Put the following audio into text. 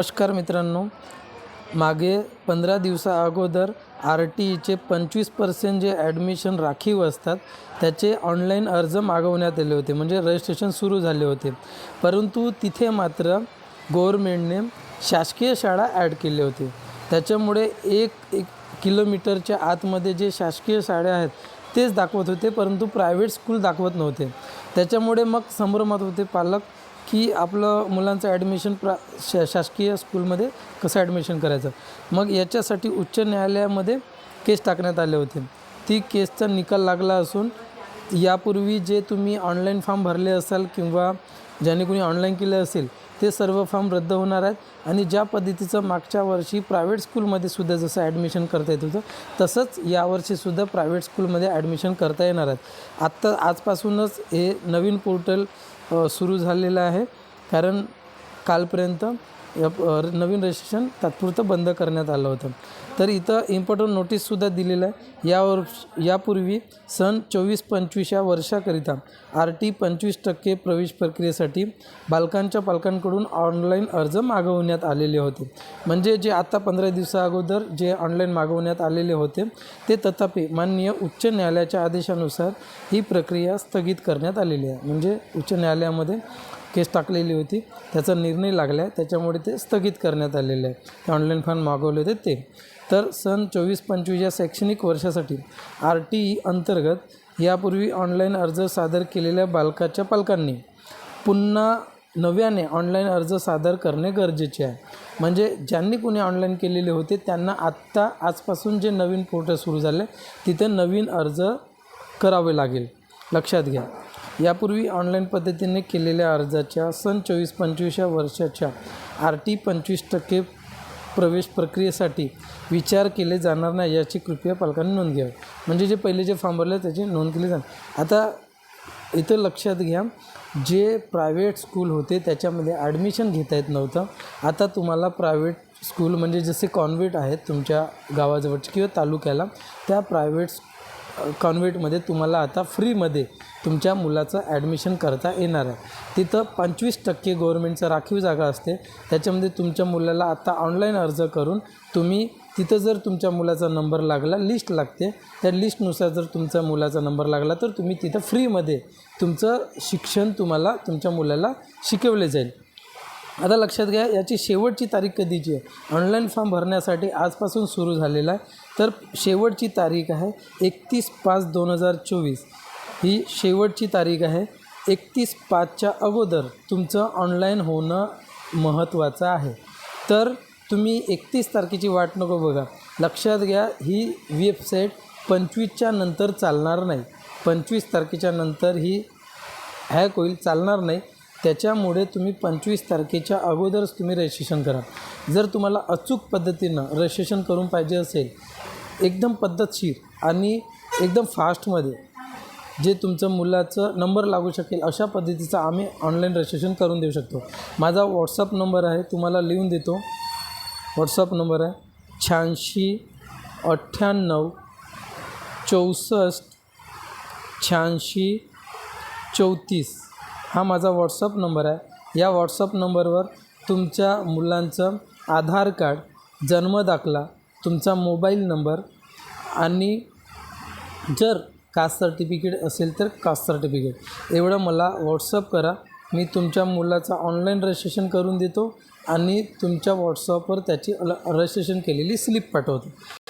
नमस्कार मित्रांनो. मागे पंधरा दिवसा अगोदर आर टी ईचे पंचवीस पर्सेंट जे ॲडमिशन राखीव असतात त्याचे ऑनलाईन अर्ज मागवण्यात आले होते. म्हणजे रजिस्ट्रेशन सुरू झाले होते. परंतु तिथे मात्र गव्हर्मेंटने शासकीय शाळा ॲड केले होते. त्याच्यामुळे एक एक किलोमीटरच्या आतमध्ये जे शासकीय शाळा आहेत तेच दाखवत होते. परंतु प्रायव्हेट स्कूल दाखवत नव्हते. त्याच्यामुळे मग संभ्रमात होते पालक की आपलं मुलांचं ॲडमिशन प्रा शा शासकीय स्कूलमध्ये कसं ॲडमिशन करायचं? मग याच्यासाठी उच्च न्यायालयामध्ये केस टाकण्यात आले होते. ती केसचा निकाल लागला असून यापूर्वी जे तुम्ही ऑनलाईन फॉर्म भरले असाल किंवा ज्याने कोणी ऑनलाईन केले असेल ते सर्व फॉर्म रद्द होणार आहेत आणि ज्या पद्धतीचं मागच्या वर्षी प्रायव्हेट स्कूलमध्ये सुद्धा जसं ॲडमिशन करता येत होतं तसंच यावर्षीसुद्धा प्रायव्हेट स्कूलमध्ये ॲडमिशन करता येणार आहेत. आत्ता आजपासूनच हे नवीन पोर्टल सुरू झालेलं आहे. कारण कालपर्यंत या नवीन रजिस्ट्रेशन तात्पुरतं बंद करण्यात आलं होतं. तर इथं इम्पॉर्टंट नोटीससुद्धा दिलेलं आहे. यावर यापूर्वी सन चोवीस पंचवीस या वर्षाकरिता आर टी पंचवीस टक्के प्रवेश प्रक्रियेसाठी बालकांच्या पालकांकडून ऑनलाईन अर्ज मागवण्यात आलेले होते. म्हणजे जे आता पंधरा दिवसा अगोदर जे ऑनलाईन मागवण्यात आलेले होते ते तथापि माननीय उच्च न्यायालयाच्या आदेशानुसार ही प्रक्रिया स्थगित करण्यात आलेली आहे. म्हणजे उच्च न्यायालयामध्ये केस टाकलेली होती. त्याचा निर्णय लागला. आहे त्याच्यामुळे ते स्थगित करण्यात आलेले आहे. ते ऑनलाईन फॉर्म मागवले होते ते. तर सन चोवीस पंचवीस या शैक्षणिक वर्षासाठी आर टी ई अंतर्गत यापूर्वी ऑनलाईन अर्ज सादर केलेल्या बालकाच्या पालकांनी पुन्हा नव्याने ऑनलाईन अर्ज सादर करणे गरजेचे आहे. म्हणजे ज्यांनी कोणी ऑनलाईन केलेले होते त्यांना आत्ता आजपासून जे नवीन पोर्टल सुरू झाले तिथे नवीन अर्ज करावे लागेल. लक्षात घ्या. यापूर्वी ऑनलाईन पद्धतीने केलेल्या अर्जाच्या सन चोवीस पंचवीस या वर्षाच्या आर टी पंचवीस टक्के प्रवेश प्रक्रियेसाठी विचार केले जाणार नाही याची कृपया पालकांनी नोंद घ्यावी. म्हणजे जे पहिले जे फॉर्म भरले त्याची नोंद केली जाणार. आता इथं लक्षात घ्या जे प्रायव्हेट स्कूल होते त्याच्यामध्ये ॲडमिशन घेता येत नव्हतं. आता तुम्हाला प्रायव्हेट स्कूल म्हणजे जसे कॉन्व्हेट आहेत तुमच्या गावाजवळचे किंवा तालुक्याला त्या प्रायव्हेट कॉन्व्हेंटमध्ये तुम्हाला आता फ्रीमध्ये तुमच्या मुलाचं ॲडमिशन करता येणार आहे. तिथं पंचवीस टक्के गव्हर्मेंटचं राखीव जागा असते. त्याच्यामध्ये तुमच्या मुलाला आता ऑनलाईन अर्ज करून तुम्ही तिथं जर तुमच्या मुलाचा नंबर लागला लिस्ट लागते. त्या लिस्टनुसार जर तुमचा मुलाचा नंबर लागला तर तुम्ही तिथं फ्रीमध्ये तुमचं शिक्षण तुम्हाला तुमच्या मुलाला शिकवले जाईल. आता लक्षात घ्या याची शेवटची तारीख कधीची आहे? ऑनलाईन फॉर्म भरण्यासाठी आजपासून सुरू झालेला आहे. तर शेवटची तारीख आहे एकतीस पाच दोन हजार चोवीस. ही शेवटची तारीख आहे एकतीस पाचच्या अगोदर तुमचं ऑनलाईन होणं महत्त्वाचं आहे. तर तुम्ही एकतीस तारखेची वाट नको बघा. लक्षात घ्या ही वेबसाईट पंचवीसच्या नंतर चालणार नाही. पंचवीस तारखेच्या नंतर ही हॅक होईल चालणार नाही. त्याच्यामुळे तुम्ही पंचवीस तारखेच्या अगोदरच तुम्ही रजिस्ट्रेशन करा. जर तुम्हाला अचूक पद्धतीनं रजिस्ट्रेशन करून पाहिजे असेल एकदम पद्धतशीर आणि एकदम फास्टमध्ये जे तुमचं मुलाचं नंबर लागू शकेल अशा पद्धतीचं आम्ही ऑनलाईन रजिस्ट्रेशन करून देऊ शकतो. माझा व्हॉट्सअप नंबर आहे तुम्हाला लिहून देतो. व्हॉट्सअप नंबर आहे शहाऐंशी अठ्ठ्याण्णव चौसष्ट शहाऐंशी चौतीस. हा माझा व्हॉट्सअप नंबर आहे. या व्हॉट्सअप नंबरवर तुमच्या मुलांचं आधार कार्ड जन्मदाखला तुमचा मोबाईल नंबर आणि जर कास्ट सर्टिफिकेट असेल तर कास्ट सर्टिफिकेट. एवढं मला व्हॉट्सअप करा. मी तुमच्या मुलाचं ऑनलाईन रजिस्ट्रेशन करून देतो आणि तुमच्या व्हॉट्सअपवर त्याची रजिस्ट्रेशन केलेली स्लिप पाठवतो.